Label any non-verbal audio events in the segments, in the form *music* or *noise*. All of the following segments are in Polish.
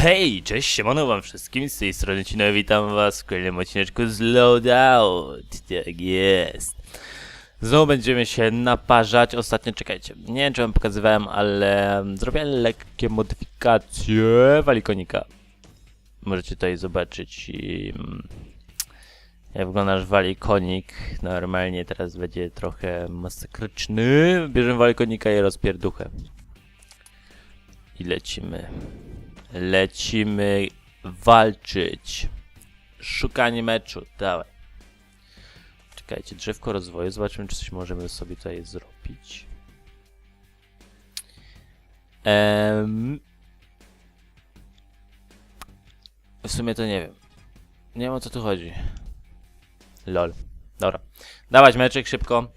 Hej, cześć, siemano wam wszystkim, z tej strony Cino, witam was w kolejnym odcineczku z Loadout, tak jest. Znowu będziemy się naparzać, ostatnio, czekajcie, nie wiem czy wam pokazywałem, ale zrobiłem lekkie modyfikacje walikonika. Możecie tutaj zobaczyć i, mm, jak wygląda nasz walikonik, normalnie teraz będzie trochę masakryczny, bierzemy walikonika i rozpierduchę. I lecimy. Lecimy walczyć. Szukanie meczu, dawaj. Czekajcie, drzewko rozwoju. Zobaczymy, czy coś możemy sobie tutaj zrobić. Em... W sumie to nie wiem. Nie wiem o co tu chodzi. Lol. Dobra. Dawać meczek szybko.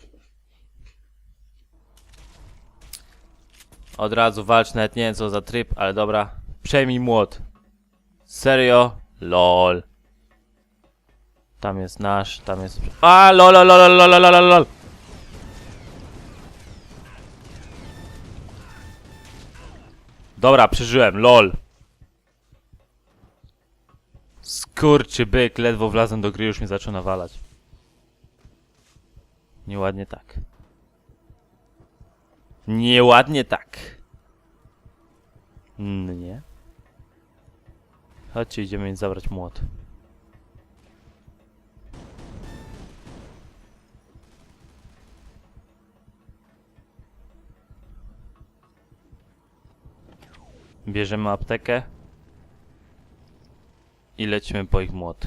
Od razu walcz, nawet nie wiem co za tryb, ale dobra. Przejmij młot. Serio? LOL. Tam jest nasz, tam jest... A, lol, lol, lol, lol, lol, lol. Dobra, przeżyłem, lol. Skurczy byk, ledwo wlazłem do gry, już mnie zaczął nawalać. Nieładnie tak. Nieładnie tak. Nie. Chodźcie, idziemy zabrać młot. Bierzemy aptekę i lecimy po ich młot.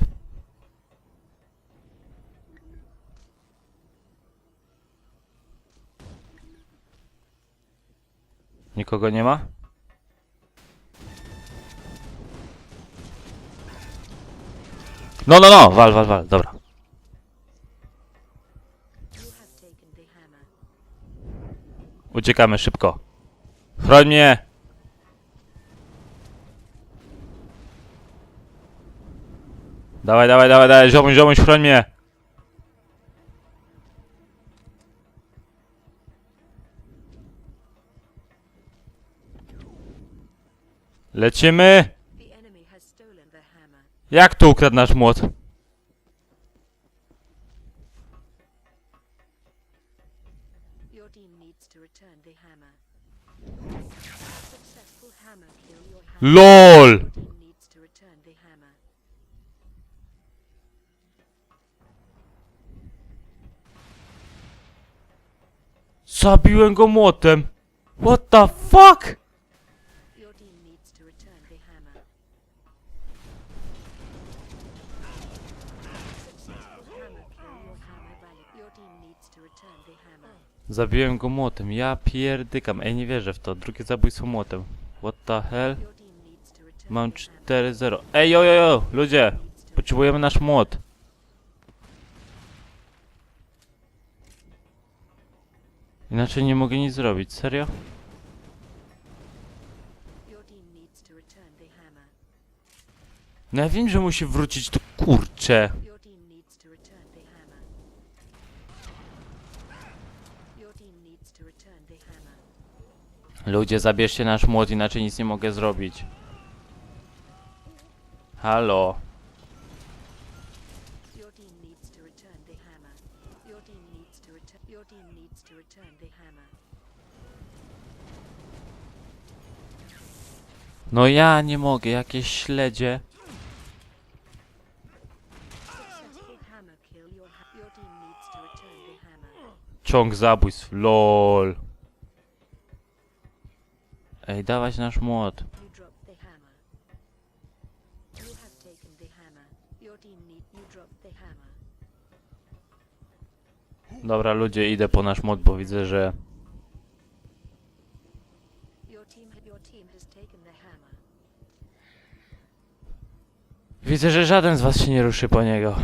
Nikogo nie ma? No, no, no, wal, wal, wal, dobra. Uciekamy szybko. Chroń mnie! Dawaj, dawaj, dawaj, dawaj, ziomuś, ziomuś, chroń mnie! Lecimy! The enemy has stolen the hammer. Jak tu ukradł nasz młot? Your team needs to return the hammer. Successful hammer kill. Your hammer LOL! team needs to return the hammer. Zabiłem go młotem! What the fuck? Your team needs to return the hammer. Successful hammer kill. Your hammer value. Your team needs to return the hammer. Zabiłem go młotem, ja pierdykam. Ej, nie wierzę w to. Drugie zabójstwo młotem. What the hell? To Mam the hammer. 4-0. Ej, jo, jo! Ludzie! Potrzebujemy nasz młot. Inaczej nie mogę nic zrobić, serio? To. No ja wiem, że musi wrócić tu kurcze. Your team needs to return the hammer. Your team needs to return the hammer. Ludzie, zabierzcie nasz młot, inaczej nic nie mogę zrobić. Halo. Your team needs to return the hammer. Your team needs to return. Your team needs to return the hammer. No ja nie mogę, jakieś śledzie. Successful hammer kill. Your ha- your team needs to return the hammer. Ciąg zabójstw, lol. Ej, dawać nasz młot. You drop the hammer. You have taken the hammer. Your team need. You drop the hammer. Dobra, ludzie, idę po nasz młot, bo widzę, że... Widzę, że żaden z was się nie ruszy po niego.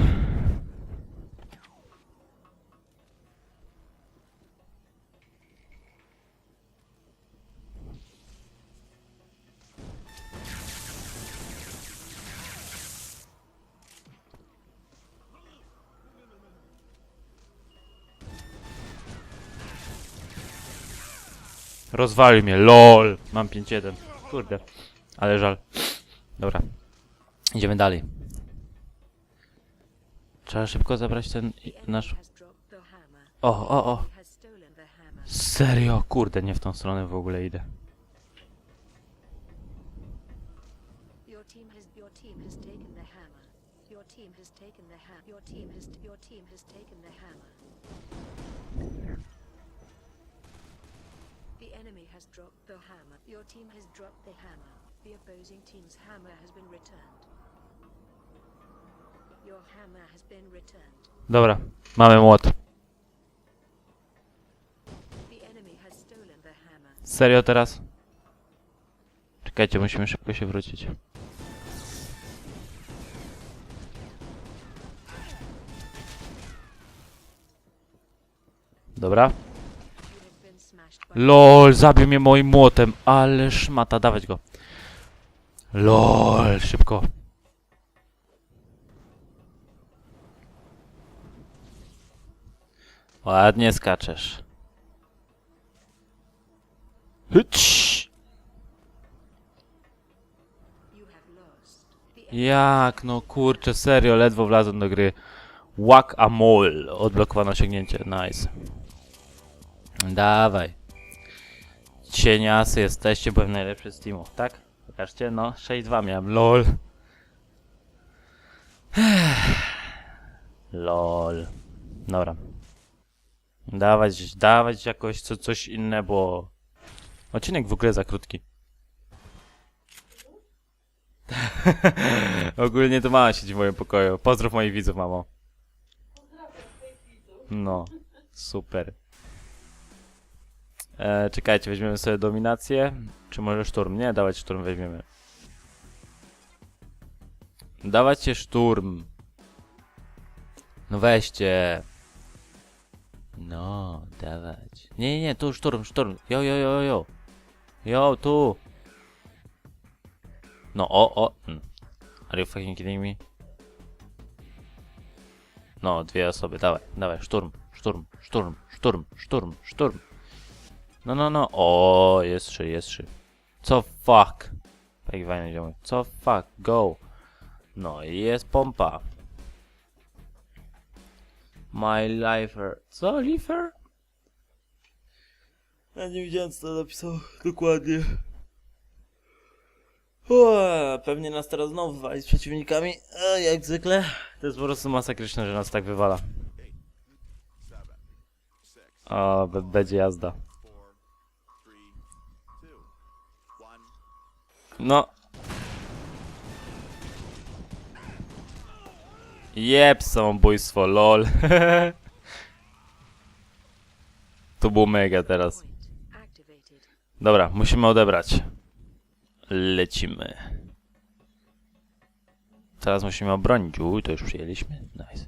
Rozwalił mnie, lol. Mam 5-1. Kurde, ale żal. Dobra. Idziemy dalej. Trzeba szybko zabrać ten nasz... O, o, o. Serio? Kurde, nie w tą stronę w ogóle idę. Your team has taken the hammer. Your team has taken the hammer. Your team has your team has taken the hammer. The enemy has dropped the hammer. Your team has dropped the hammer. The opposing team's hammer has been returned. Your hammer has been returned. Dobra, mamy młot. The enemy has stolen the hammer. Serio teraz? Czekajcie, musimy szybko się wrócić. Dobra. You have been smashed by LOL, zabił mnie moim młotem, ale szmata, dawać go. LOL, szybko. Ładnie skaczesz. Hyć! Jak, no kurczę, serio, ledwo wlazłem do gry. Whack a mole. Odblokowano osiągnięcie, nice. Dawaj. Cieniasy jesteście, byłem najlepszy z teamów, tak? Pokażcie, no, 6-2 miałem, lol. *sighs* lol. Dobra. Dawać, dawać jakoś co, coś inne, bo... Odcinek w ogóle za krótki. *laughs* Ogólnie to mama siedzi w moim pokoju. Pozdrów moich widzów, mamo. No, super. E, czekajcie, weźmiemy sobie dominację. Czy może szturm? Nie, dawać szturm weźmiemy. Dawać szturm. No weźcie. No, dawać. Nie, nie, nie, tu szturm, szturm. Jo, jo, jo, jo. Jo, tu. No, o, o. mm. Are you fucking kidding me? No, dwie osoby, dawaj, dawaj, szturm, szturm, szturm, szturm, szturm, szturm. No, no, no, o, jest trzy, jest trzy. Co fuck? Fajnie ziomy. Co fuck, go. No i jest pompa. My lifer. Co, lifer? Ja nie widziałem co to napisał dokładnie. Uuu, pewnie nas teraz znowu wywali z przeciwnikami, e, jak zwykle. To jest po prostu masakryczne, że nas tak wywala. O, będzie jazda. No. Jeb, samobójstwo, lol. *laughs* to było mega teraz. Dobra, musimy odebrać. Lecimy. Teraz musimy obronić. Uj, to już przyjęliśmy. Nice.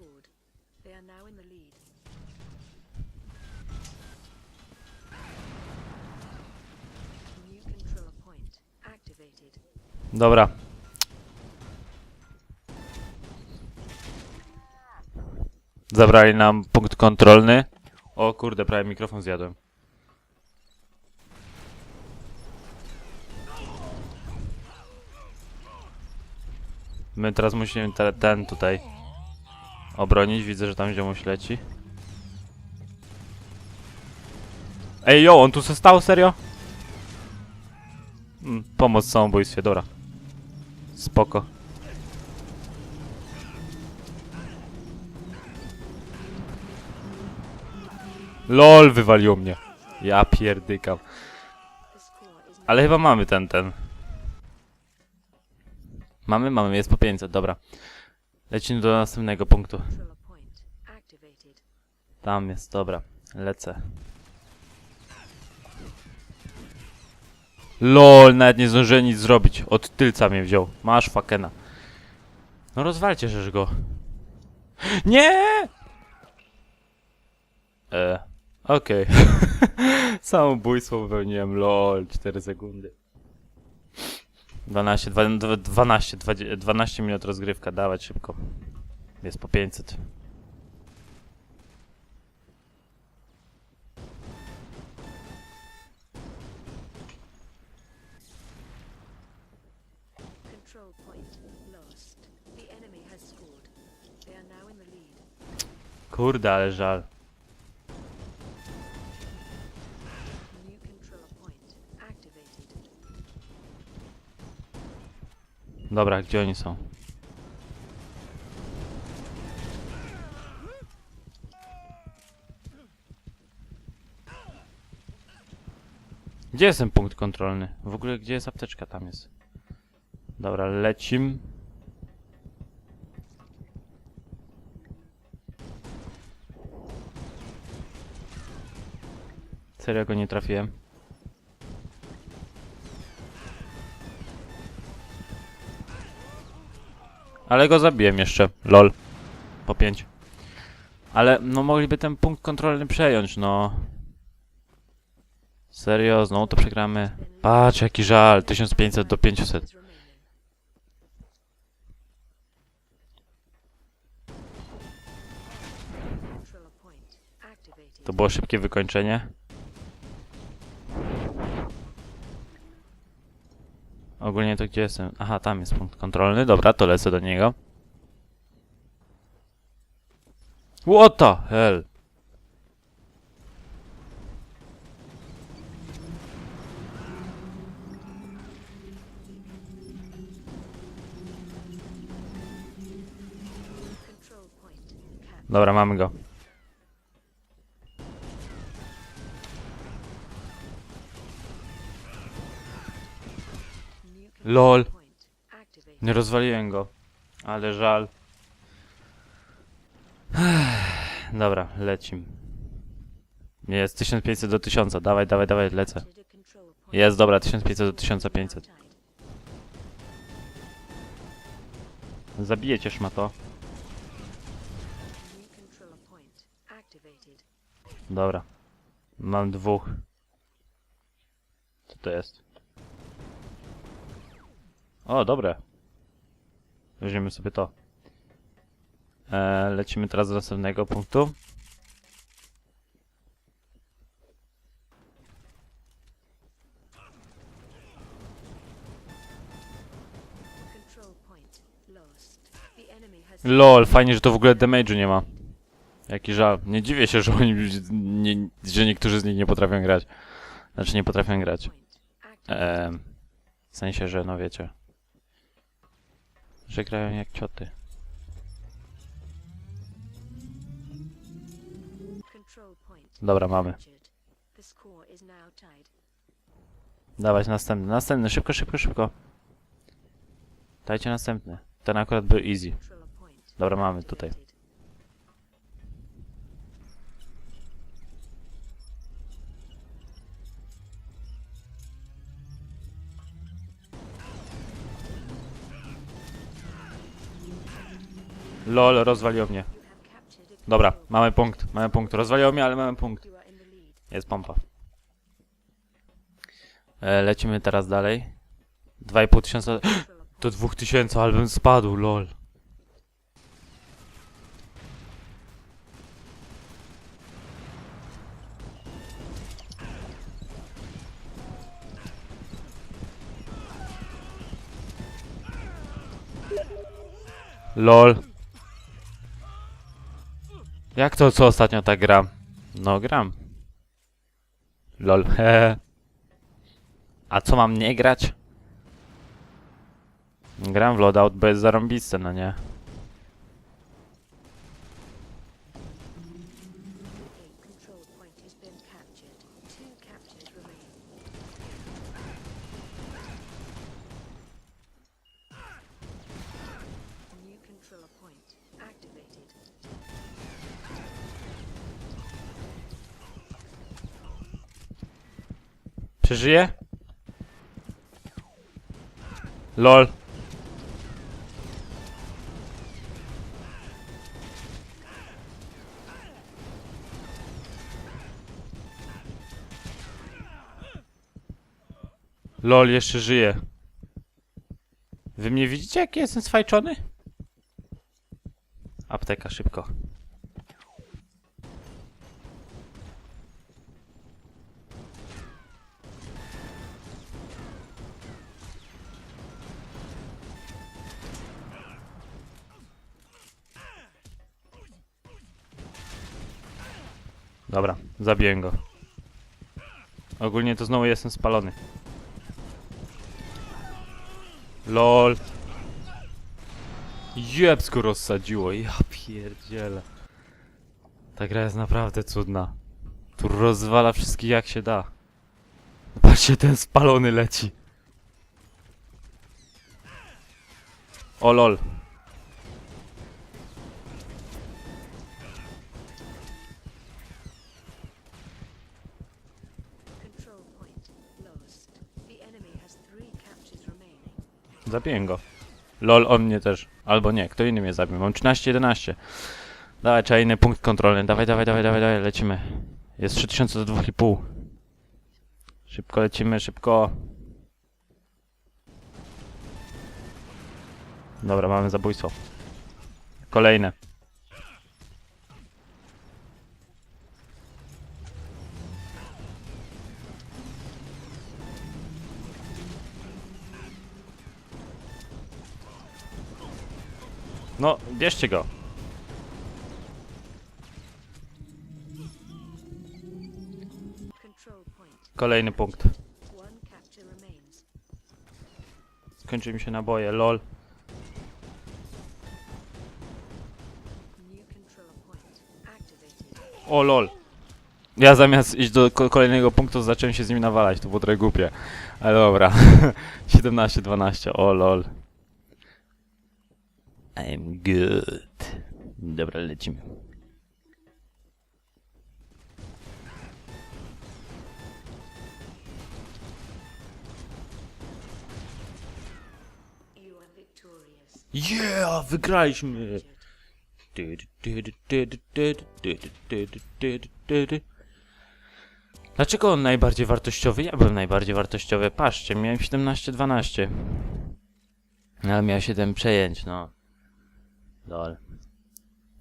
Scored. They are now in the lead. New point activated. Dobra. Zabrali nam punkt kontrolny. O kurde, prawie mikrofon zjadłem. My teraz musimy te, ten tutaj obronić. Widzę, że tam ziomuś leci. Ej, yo, on tu se stał, serio? Mm, pomoc w samobójstwie, dobra. Spoko. LOL wywaliło mnie. Ja pierdykam. Ale chyba mamy ten, ten. Mamy, mamy, jest po 500, dobra. Lecimy do następnego punktu. Tam jest, dobra. Lecę. LOL, nawet nie zdążyłem nic zrobić. Od tylca mnie wziął. Masz fakena. No rozwalcie żeż go. Nie! E, okej. *laughs* Samobójstwo popełniłem, lol, 4 sekundy. 12, dwa- dwa- 12, 20, 12 minut rozgrywka, dawać szybko. Jest po 500. Control point lost. Dobra, gdzie oni są? Gdzie jest ten punkt kontrolny? W ogóle gdzie jest apteczka? Tam jest. Dobra, lecim. Serio go nie trafiłem. Ale go zabiłem jeszcze. Lol. Po 5. Ale no mogliby ten punkt kontrolny przejąć, no. Serio, znowu to przegramy. Patrz, jaki żal. 1500 do 500. Is remaining. Control point activated. To było szybkie wykończenie. Ogólnie to gdzie jestem? Aha, tam jest punkt kontrolny. Dobra, to lecę do niego. What the hell? Dobra, mamy go. Lol. Nie rozwaliłem go. Ale żal. Dobra, lecim. Jest 1500 do 1000. Dawaj, dawaj, dawaj, lecę. Jest, dobra, 1500 do 1500. Tied. Zabiję cię, szmato. Dobra. Mam dwóch. Co to jest? O, dobre. Weźmiemy sobie to. E, lecimy teraz do następnego punktu. LOL, fajnie, że to w ogóle damage'u nie ma. Jaki żal. Nie dziwię się, że oni, nie, że niektórzy z nich nie potrafią grać. Znaczy nie potrafią grać. E, w sensie, że no wiecie. Że grają jak cioty. Dobra, mamy. Dawać następny. Następny, szybko, szybko, szybko. Dajcie następny. Ten akurat był easy. Dobra, mamy tutaj. LOL, rozwaliło mnie. Dobra, mamy punkt, mamy punkt. Rozwaliło mnie, ale mamy punkt. Jest pompa. E, lecimy teraz dalej. 2,5 tysiąca do 2000, ale bym spadł, lol. LOL. Jak to, co ostatnio tak gram? No, gram. LOL. *laughs* A co mam nie grać? Gram w loadout, bo jest zarąbiste, no nie? Przeżyje? LOL. LOL jeszcze żyje. Wy mnie widzicie, jaki jestem sfajczony? Apteka, szybko. Dobra, zabiję go. Ogólnie to znowu jestem spalony. LOL. Jebs go rozsadziło, ja pierdzielę. Ta gra jest naprawdę cudna. Tu rozwala wszystkich jak się da. Patrzcie, ten spalony leci. O lol. Zabiję go. Lol, on mnie też. Albo nie, kto inny mnie zabił. Mam 13-11. Dawaj, trzeba inny punkt kontrolny. Dawaj, dawaj, dawaj, dawaj, dawaj, lecimy. Jest 3000 do 2,5. Szybko lecimy, szybko. Dobra, mamy zabójstwo. Kolejne. No, bierzcie go. Kolejny punkt. Skończy mi się naboje, lol. O lol. Ja zamiast iść do ko- kolejnego punktu zacząłem się z nim nawalać, to było trochę głupie. Ale dobra. *laughs* 17-12, o lol. I'm good. Dobra, lecimy. Yeah, wygraliśmy! Dlaczego on najbardziej wartościowy? Ja byłem najbardziej wartościowy. Patrzcie, miałem 17-12. Ale miał 7 przejęć, no. Lol.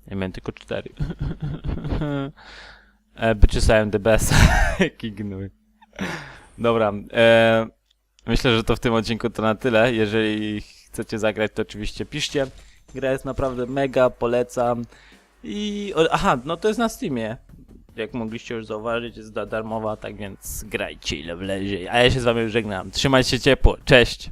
Ja miałem tylko 4. *laughs* e, wyczesałem best. *laughs* Jaki gnój. Dobra, e, myślę, że to w tym odcinku to na tyle. Jeżeli chcecie zagrać, to oczywiście piszcie. Gra jest naprawdę mega, polecam. I. O, aha, no to jest na Steamie. Jak mogliście już zauważyć, jest da- darmowa, tak więc grajcie ile wlezie. A ja się z wami żegnam. Trzymajcie się ciepło. Cześć!